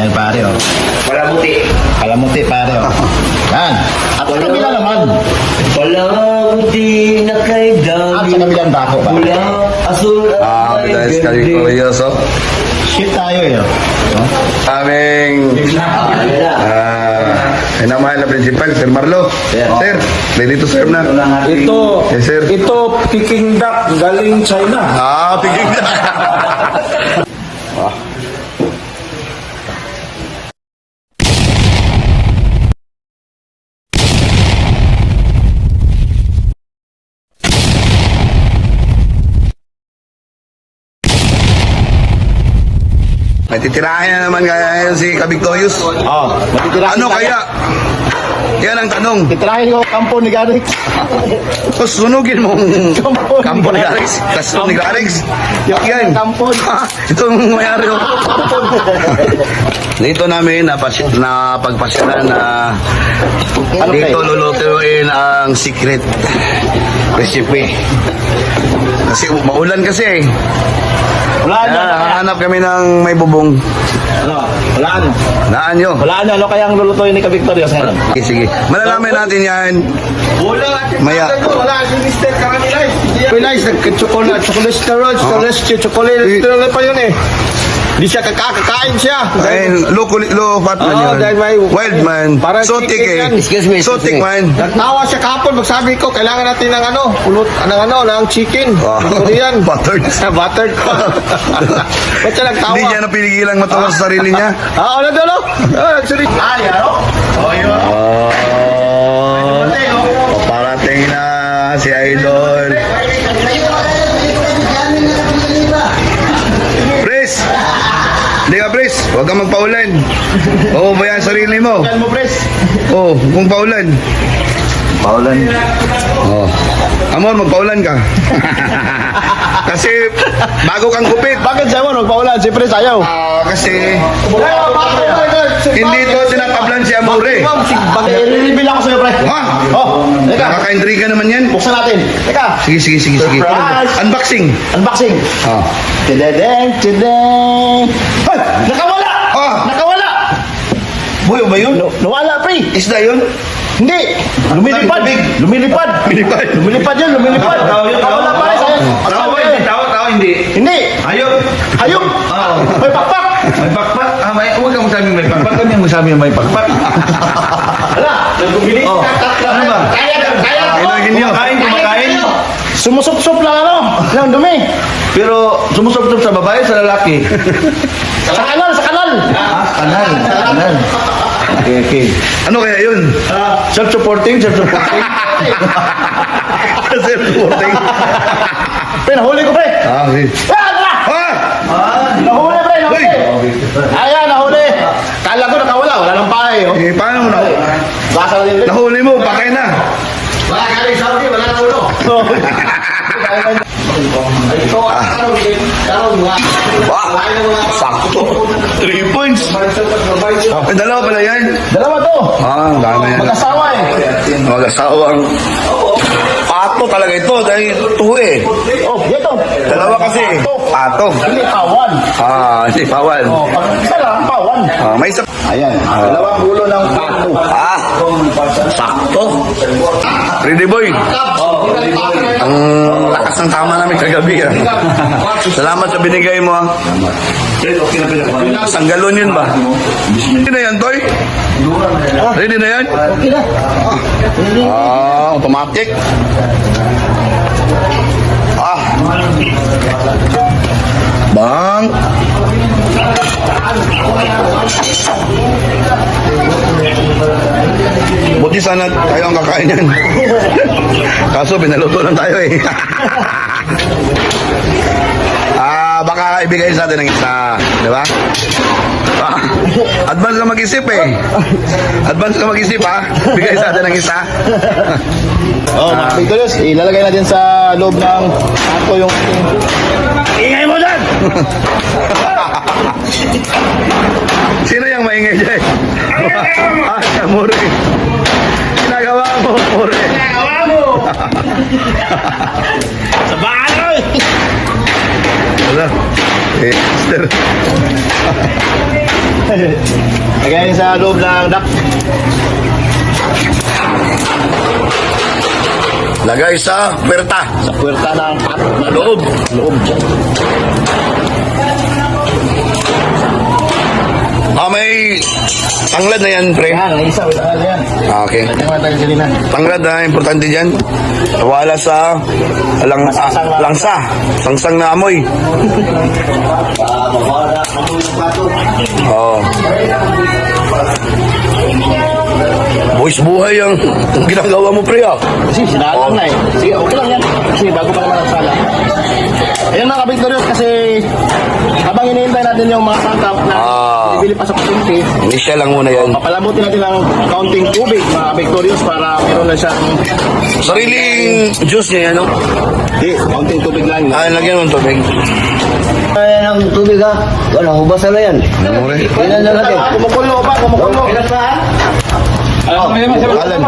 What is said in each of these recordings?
Ayan pare oh. Wala buti. Kalamuti pare oh. Yan. At sa kabila naman. Wala buti na kay At dami. sa kabilang dako pa. Wala asul Ah, ay guys, kali ganda. kuryoso. Shit tayo eh. oh. Aming Ah, ah, inamahal na principal, Sir Marlo. Sir, ready to serve na. Ito, Yes, sir. ito Peking duck galing China. Ah, pigil na. May titirahin na naman kaya si Kabigtoyos. Oh, matitirahin Ano tayo. kaya? Yan ang tanong. Titirahin ko kampo ni Garix. O sunugin mo Kampo. kampo ni Garix. Kaso ni. Yung Yan. kampo. Ah, ito ang mayari oh. Dito namin napas na pagpasyalan na Ano dito lulutuin ang secret recipe. Kasi maulan kasi eh. Wala Kaya na. hanap kami ng may bubong. Ano? Wala na. Naan nyo. Wala na. Ano kayang lulutuin ni Ka-Victorious ngayon? Sige, sige. Malalaman natin yan. Maya. Wala si Mr. Karanilay. Pilay, nagka-chocolate, cholesterol, cholesterol, cholesterol pa yun eh. Di siya kakakain siya. Ay, low, culi- low fat man Oo, yun. dahil may- Wild man. Parang Sotik chicken eh. yan. Excuse me, excuse Sotik me. man. Nagtawa siya kahapon, magsabi ko, kailangan natin ng ano, pulot, ng ano, ng chicken. Ah. Korean. Buttered. Ah, Buttered pa. Ba't siya nagtawa? Hindi niya napigilang matawa sa sarili niya. Ah, ano daw, no? Ah, actually. Ah, yan o. Oh, yun. Oh, Huwag kang magpaulan. Oo, ba yan sarili mo? Yan mo, Pres. Oo, kung paulan. Paulan. Oo. Amor, magpaulan ka. Kasi bago kang kupit. Bakit siya mo? Nagpaulan. Si Pres ayaw. Ah, kasi hindi to tinakablan si Amore. I-reveal ako sa'yo, Pre. Ha? Oh, teka. Nakaka-intriga naman yan. Buksan natin. Teka. Sige, sige, sige, sige. Surprise! Unboxing. Unboxing. Ah. Tidedeng, tideng. Ay! Nakawala! Buyo ba yun? No, nawala, pre. Isda yun? Hindi. Lumilipad. Lumilipad. Lumilipad. Lumilipad yun, lumilipad. Nakawala, pare. Sayang. Tao hindi, tao, tao hindi. Hindi. Hayop. Oo. May pakpak. May pakpak. Ah, may, huwag kang masabi may pakpak. Kami ang masabi may pakpak. Wala. Nagbubilis. Oh. Ano ba? Kaya, kaya. Kailangan nyo. Kumakain, kumakain. Sumusup-sup lang ano. Lang dumi. Pero sumusobsob sa babae, sa lalaki. Sa kanal, sa kanal. Ah, kanal. Kanal. Okay, okay. Ano kaya yun? Self-supporting, self-supporting. Kasi reporting. Pre, nahuli ko, pre. Ah, okay. Ah, tara. Ah! Nahuli, pre, nahuli. Uy! Ayan, nahuli. Kala ko nakawala. Wala nang pahay, oh. Eh, paano mo na? Basa na din. Nahuli mo, pakay na. Wala galing Saudi, wala nang ulo. Mga... Wow! Sakto. Three points. Eh, dalawa pala yan. Dalawa to. Ah, ang dami yan. Mag-asawa eh. Mag-asawang. Pato talaga ito dahil tuho eh. Oh, ito. Dalawa kasi. Pato. Hindi, pawan. Ah, hindi, bawal. Oh, pag isa lang, pawan. Ah, may isa. Ayan, dalawang ulo ng pato. Ah, sakto. Ready boy. Ang lakas ng tama namin kagabi ah. Salamat sa binigay mo ah. Isang galon yun ba? Ready na yan, Toy? Ready na yan? Ah, automatic. Sana tayo ang kakain yan. Kaso pinaluto lang tayo eh. Ah, baka ibigay sa atin ng isa, di ba? Ah, advance ka mag-isip eh. Advance ka mag-isip ha. Bigay sa atin ng isa. Oh, mga Victorious, ilalagay natin sa loob ng pato yung... Ingay mo dyan! Sa bahay! Wala. Eh, Mister. Lagyan natin sa loob ng duck. Lagay sa perta. Sa puwerta ng pato. Na loob. Loob may tanglad na yan, pre. Yan, isa. Wala yan. Ah, okay. Tanglad na importante dyan. Wala sa lang, ah, langsa. Langsang na amoy. Ah. Oo. Boys, buhay ang ginagawa mo, pre, ah. Kasi sinalang na eh. Sige, okay lang yan. Kasi bago pa naman. Ayun mga kabiktoryos kasi habang hinihintay natin yung mga sangkap na Ah. bibili pa sa Hindi siya lang muna yan. papalamutin natin ng counting tubig mga kabiktoryos para meron na siyang Sariling juice niya, ano? di, counting tubig lang. Ah, lagyan mo ng tubig. Ayan ang tubig ha. Wala, hubasan na yan. Ano mo, pre? Ilan na natin? Kumukulo pa, kumukulo. Alam mo naman, sabi Alan.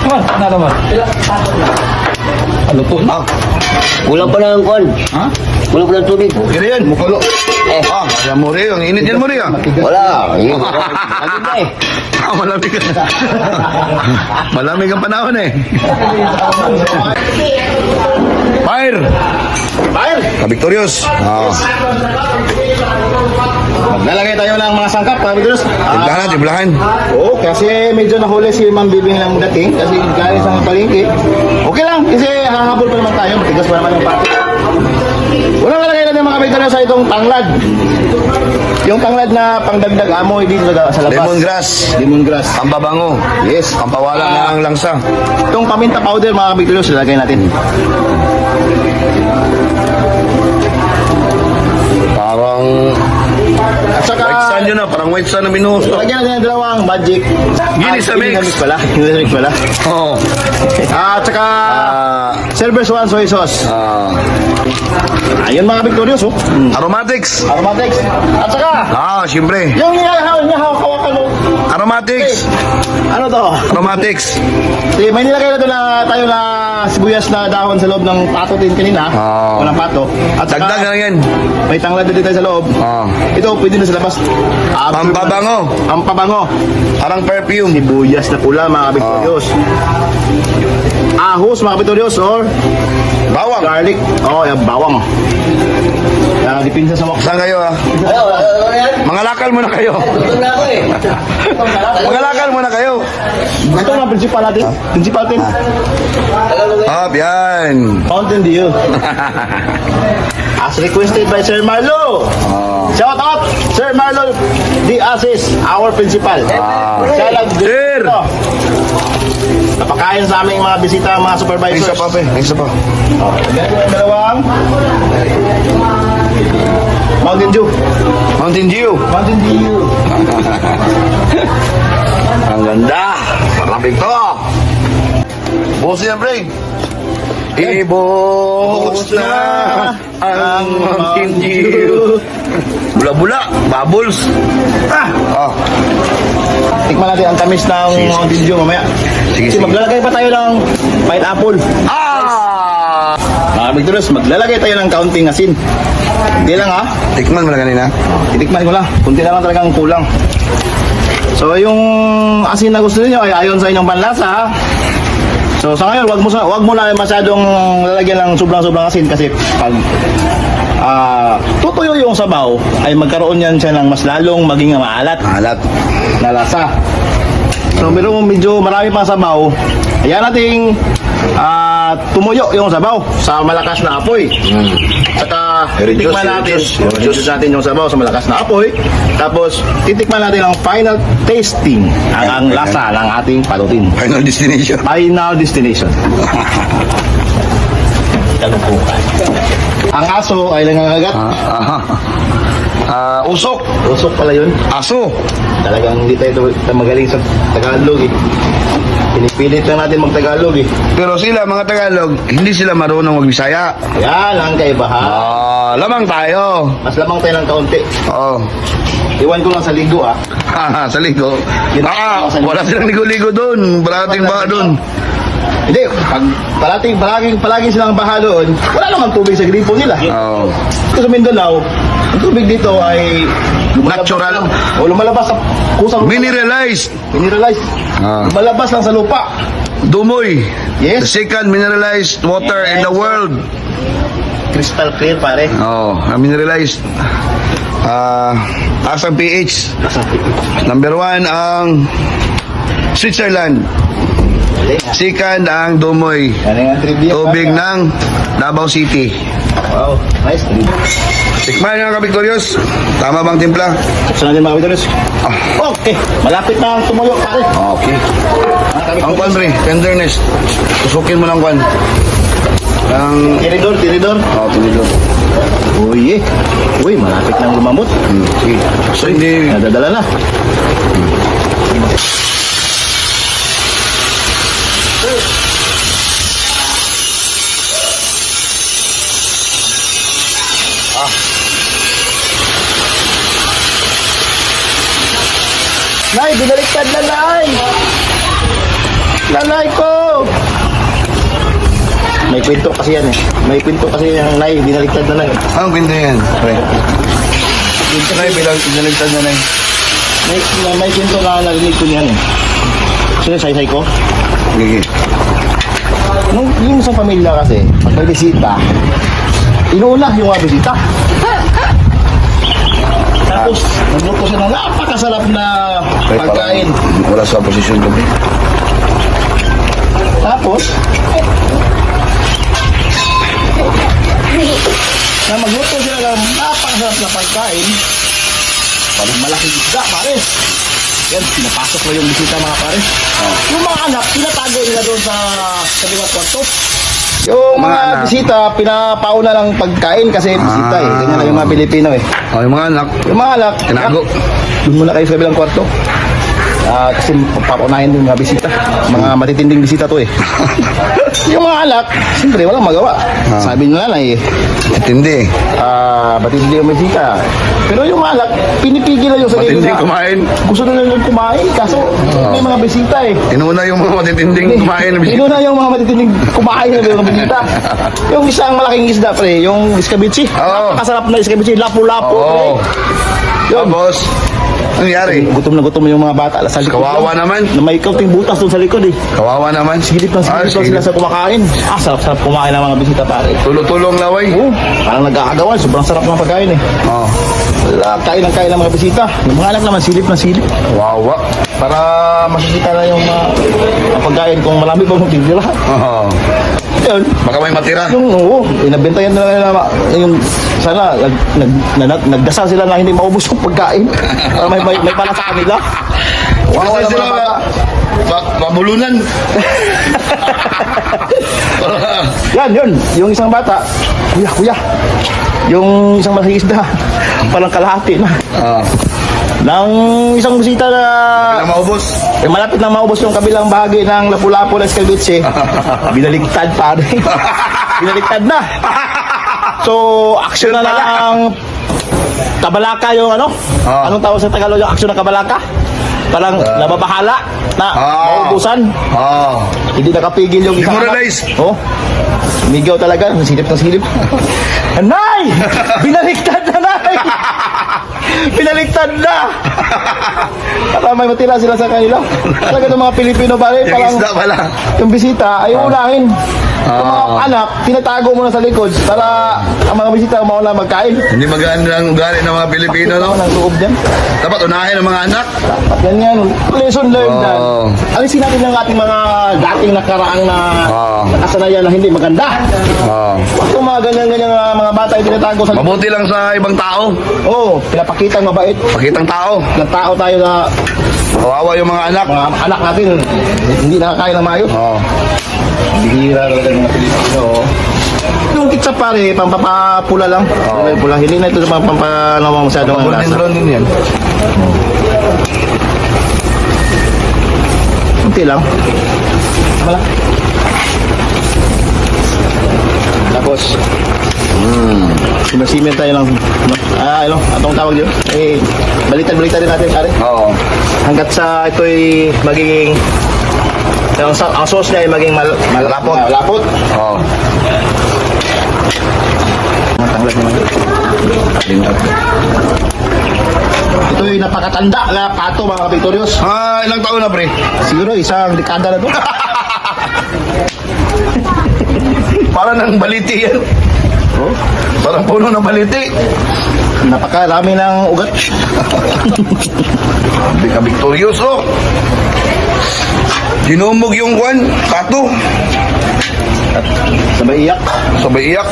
Come on, ano naman? Ano po? Ah, Kulang pa ng kwan. Ha? Kulang pa ng tubig. okay na yan. Mukulo. Ah, alam mo rin. Ang init yan mo rin, ah. Wala. Ayun. Lagi na eh. Ah, malamig ka. malamig ang panahon eh. Fire! Fire! Ka-victorious. Ah. Maglalagay tayo ng mga sangkap mga kabiktoryos. Tiblahan, tiblahan. Oo, kasi medyo nahuli si Ma'am Bibing lang dating kasi galing sa palengke. Okay lang, kasi hahabol pa naman tayo. Matigas pa naman yung pati. Unang lalagay natin mga kabiktoryos sa itong tanglad. Yung tanglad na pangdagdag amoy dito sa, sa labas. Lemongrass. Lemongrass. Pampabango. Yes. Pampawala ng langsa. Itong paminta powder mga kabiktoryos, lalagay natin. Parang At saka, white sun yun ah. Parang white sun na minuso. lagyan natin ng dalawang magic. Ginis sa Ah, mix. ginis pala. Ginis sa mix pala. Oo. At saka, Ah, Silver Swan soy sauce. ah, Ayun mga kabiktoryos, oh. aromatics. Aromatics. At saka, Ah, siyempre. yung niyahaw, niyahaw, kawakan mo. Aromatics. Ano to? Aromatics. Di, may nilagay na doon na tayo na sibuyas na dahon sa loob ng pato din kanina. Ah. Walang pato. At saka, Dagdag na yan. may tanglad din tayo sa loob. Ah. Ito, pwede na sa labas. Ah, Pampabango. Pampabango. Parang perfume. Sibuyas na pula, mga kabiktoryos. Ahos, mga kabiktoryos, or Bawang. garlic. Oh, yung bawang. Yan, dipinsa sa mukha. Saan kayo ah? Ano, ano yan? Mga lakal muna kayo. Na eh. Mga lakal muna kayo. Ito ang principal natin. Principal natin. Up, yan. Mountain Dew. As requested by Sir Marlo. Shout out, Sir Marlo D. Asis, our principal. Siya lang Sir! dito. Napakain sa aming mga bisita, mga Isa supervisors. pa, pe. Isa pa. Oh, dalawang Mountain Dew. Mountain Dew. Mountain Dew. Ang ganda. Marami to. Buhos yan, pre. Ibuhos na ang Mountain Dew. Bula-bula. Bubbles. Ah, Ah. tikman natin ang tamis ng. Mountain Dew mamaya. Sige, Kasi sige. maglalagay pa tayo ng pineapple. Ah! Mga Bigdulos, maglalagay tayo ng kaunting asin. Hindi lang ha. Tikman mo na kanina. Titikman ko lang. Kunti na lang talagang kulang. So yung asin na gusto niyo ay ayon sa inyong panlasa ha. So sa ngayon, wag mo sa wag mo na masyadong lalagyan ng sobrang-sobrang asin kasi pag ah tutuyo yung sabaw ay magkaroon yan siya ng mas lalong maging maalat Alat. na lasa. So pero medyo marami pang sabaw, ayan nating ah, tumuyo yung sabaw sa malakas na apoy. Saka I-reduce, titikman natin, i-reduce natin yung sabaw sa malakas na apoy. Tapos titikman natin ang final tasting, ang, ang lasa ng ating palutin. Final destination. Final destination. ang aso ay nangangagat. Ah, ah, usok. Usok pala yun. Aso. Talagang hindi tayo magaling sa Tagalog eh. Pinipilit lang natin mag-Tagalog eh. Pero sila, mga Tagalog, hindi sila marunong mag-Bisaya. Yan ang kaibahan. Ah, lamang tayo. Mas lamang tayo ng kaunti. Oo. Iwan ko lang sa ligo ah. Haha, sa ligo. Ah, wala silang ligo-ligo doon. Parating ba doon? Hindi, pag parating, palaging, palaging silang baha doon, wala naman tubig sa gripo nila. Oo. Ito sa Mindanao, ang tubig dito ay Lumalabas Natural. lang. O lumalabas sa kusang Mineralized. mineralized. Ah. Lumalabas lang sa lupa. Dumoy. Yes. The second mineralized water in the world. Crystal clear pare. Oh, mineralized. Ah, taas ang pH. Number one ang Switzerland. Second ang Dumoy. Yan ang trivia. Tubig pare. ng Davao City. Wow, nice. Tikman nyo mga kabiktoryos. Tama bang timpla? Buksan natin mga kapitolis. Okay, malapit na ang tumuyo pare. Okay. Mga Ang kwan, pre, tenderness. Tusukin mo lang kwan. Ang... Tiridor, tiridor. Oh, tinidor. Uy, eh. Uy, malapit nang lumamot. Hmm, okay. So, hindi... Nadadala na. Nay, binaliktad na, Nay! Nanay ko! May kwento kasi yan eh. May kwento kasi yung Nay, binaliktad na, Nay. Anong pinto yan, pre? Bilang pinaligtad na na yun. May, may, may kwento na narinig ko niyan eh. Sino say-say ko? Gigi. Nung yung isang pamilya kasi, pag may bisita, inuuna yung mga bisita. Tapos, nagluto siya ng napakasarap na Pre, parang pagkain. Wala sa posisyon ko, pre. Tapos, na magluto sila ng napakasarap na pagkain, parang malaking isda, pare. Yan, pinapasok mo yung bisita mga pare. Yung mga anak, pinatago nila doon sa liwat kwarto. Yung Mga mga, bisita, pinapauna lang pagkain kasi bisita eh. Ganyan lang yung mga Pilipino eh. Oh, yung mga anak. Yung mga anak, Tinago. Ah, Doon muna kayo sa kabilang kwarto. Ah, kasi papaunahin din yung mga bisita. Mga matitinding bisita to eh. yung mga anak, siyempre walang magawa. Sabi nila na eh, Matindi. ah, matindi yung bisita. Pero yung mga anak, pinipigil lang yung sarili Matindi na- kumain. Gusto na nilang kumain, kaso may mga bisita eh. Inuna yung mga matitinding kumain. Ino na yung mga matitinding kumain na mga bisita. yung isang malaking isda pre, yung iskabichi. Oo. Napakasarap na iskabichi, lapu-lapu. Oo. pre. Yun. Tapos, ano nangyari? Gutom na gutom yung mga bata. Sa likod Kawawa lang. naman. Na may kaunting butas doon sa likod eh. Kawawa naman. Silip ng silip Ah, lang sila sa kumakain. Ah, sarap-sarap kumain ng mga bisita pare. Tulong-tulong laway. Oo, parang nagkakagawan. Sobrang sarap ng pagkain eh. Oh, Wala, kain ng kain ng mga bisita. Yung mga anak naman, silip na silip. kawawa. Para makikita na yung mga ang pagkain kung marami ba kung titira. Oh, Yun. baka may matira. Yung, oo, inabentayan na nila na, yung, sana, nag, nag, nag, nagdasal sila na hindi maubos yung pagkain. Para may, may, may pala sa kanila. Kasi naman sila bata. ba- mabulunan. Yan, yun. Yung isang bata, kuya, kuya. Yung isang malaking isda, parang kalahati na. Ah, Nang isang bisita na na maubos. Eh, malapit na maubos yung kabilang bahagi ng Lapu-Lapu na Escalviche, binaliktad pare. binaliktad na. So, action na lang kabalaka yung ano? Ah. Anong tawag sa Tagalog yung action na kabalaka? Parang nababahala na Ah. maubusan. Oh, Hindi nakapigil yung isang Demoralize. Oh. Migaw talaga. Silip ng silip. Nay! Binaliktad na, Nay! Binaliktad na! Para may matira sila sa kanila. Talaga ng mga Pilipino pare, yung parang isda pala. yung bisita ay unahin. Yung mga Ah. anak, tinatago muna sa likod para ang mga bisita mauna magkain. Hindi maganda ang ugali ng mga Pilipino, no? Ang loob dyan? Dapat unahin ang mga anak. At yan yan, lesson learned Oo. yan. Alisin natin ng ating mga dating nakaraang na Oo. nakasanayan na hindi maganda. Oh. Yung mga ganyan-ganyan mga bata ay tinatago sa... Mabuti lang sa ibang tao. Oo, oh, pinapakita mabait Pakitang tao. ng tao tayo na Kawawa yung mga anak. mga anak natin hindi nakakain ng maayos. Oh. Bihira talaga ng mga Pilipino. oh. Yung kitsa pare, pampapapula lang. Okay, pula. Hindi na ito pang pampanawa masyadong ang Golden lasa. brown din yan. Kunti lang. Wala. Tapos, mm, sinasimen tayo ng, ano, ah, ano, atong tawag yun? Eh, balitan-balitan din natin, pare. Oo. Hanggat sa ito'y magiging, ang, sa- ang sauce niya ay maging mal, malapot. Malapot. Oo. Matanglas naman. Ito'y napakatanda na pato mga kapiktoryos. Ah, ilang taon na, pre? Siguro isang dekada na to. Para ng baliti yan. Oh, Parang puno ng baliti. napakarami ng ugat. Sabi ka, Victorious, oh. Dinumog yung kwan, pato. Sabay iyak. Sabay iyak.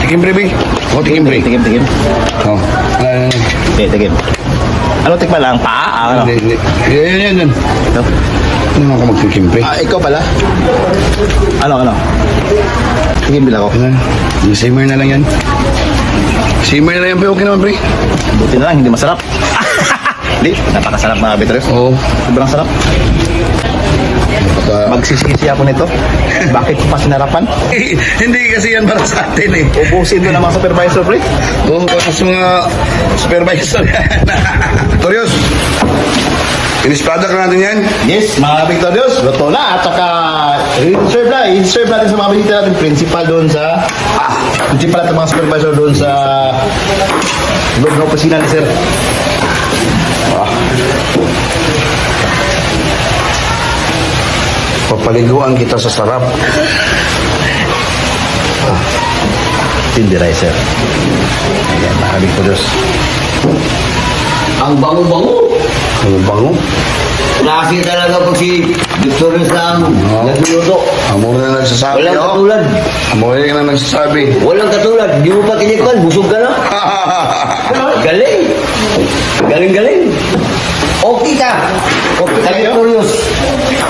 tikim, pre, be. Oh, tikim, pre. Tigim, tigim. Oh. Ah, Okay, tigim. Ano tikman lang? Paa? Ano? Hindi, hindi. Yan, yan, yan. Ito. Ano ako magtikim, pre? Ah, ikaw pala? Ano, ano? Tigim bila ko. Ano? Yung simmer na lang yan. Simmer na lang yan, pre. Okay naman, pre. Buti na lang, hindi masarap. Hindi, napakasarap mga kapiktoryos. Oo. Sobrang sarap. Baka- Magsisisi ako nito. Bakit ko pa sinarapan? hindi kasi yan para sa atin, eh. Ubusin mo ng mga supervisor, pre. Oo, para sa mga supervisor yan. Victorious. Inispada ka natin yan. Yes, mga Victorious, luto na. At saka, serve na. I-serve natin sa mga bisita natin. Principal doon sa, ah, principal at mga supervisor doon sa loob ng opisina ni Sir. Papaliguan kita sa sarap. Hindi rin, Sir. Ayan, mga Victorious. Ang bango-bango. Ang bango. Klase talaga po si Victorious lang nagluluto. Amo na nagsasabi, Walang oh. katulad. Amo na nagsasabi. Walang katulad. Di mo pa tinikman. Busog ka na. Galing. Galing-galing. Okay ka. Okay ka? Victorious.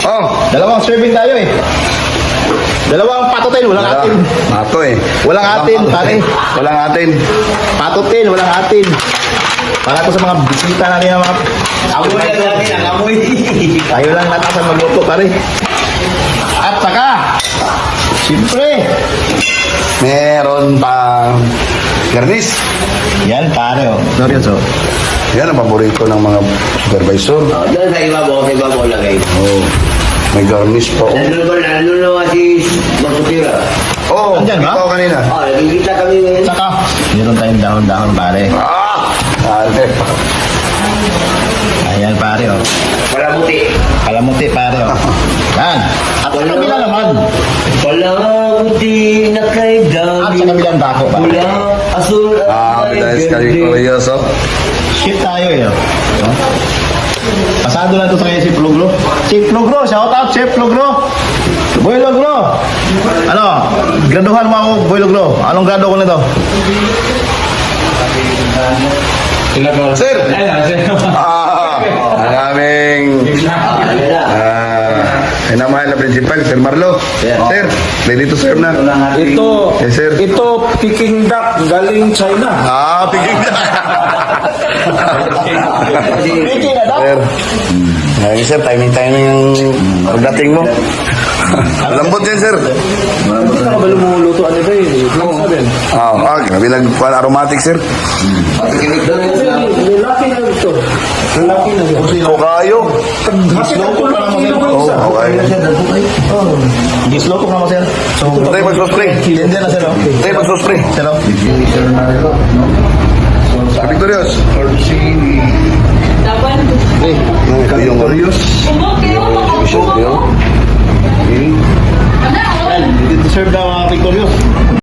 oh, Dalawang serving tayo eh. Dalawang patutin, walang wala. atin. Mato eh. Walang atin, pare. Walang atin. Patutin, walang atin. Para to sa mga bisita natin ng mga... Amoy lang natin ang amoy. Tayo lang natasan magluto, pare. At saka, siyempre, Meron pa. Garnis. yan pare, oh. Oh. Yan ang paborito ng mga supervisor. Oh, Doon sa ibabaw, sa ibabaw lagay. Oh, may garnish pa. Oh, Nandun ba, nandun naman si Magkutira. oh Andyan kanina. Oh, nagkikita kami ngayon. Saka, meron tayong dahon-dahon, pare. Ah! Ale. Ayan, pare, oh. Palamuti. Kalamuti, pare, oh. Yan. At sa kabila naman, Palamuti na kay at dami. sa kabilang dako, pare. Pula, asul, Ah, ganda. Koreas, oh. Shit tayo, eh, oh. Oh. Pasado na to sa kanya si Plugro. Si Plugro, shout out Chef Plugro. Boy Lugro. Ano? Graduhan mo ako, Boy Lugro. Anong grado ko nito? Sir! Ah, ang aming Ano na? ah, minamahal na principal, Sir Marlo. Sir, ready to serve na. Ito, Yes, sir. ito, Peking duck, galing China. Ah, pigil na. sir. Ay, sir, timing-timing ang pagdating mo. Lambot yan, sir. Hindi na ka ba lumuluto? Ano ba yun? Lang sabi. Ah, ah, grabe lang aromatic, sir. Lalaki na ito. Lalaki na ito. O kayo. Happy na ito lang kilo ko Oh, isa. okay. Gislo ko naman, sir. So, Tayo magsuspray. Hindi na, sir, oh. Tayo magsuspray. Sir, oh. Victorious. Dapat. Yung Victorious. Yung. Ano? Yan, deserve na mga Victorious.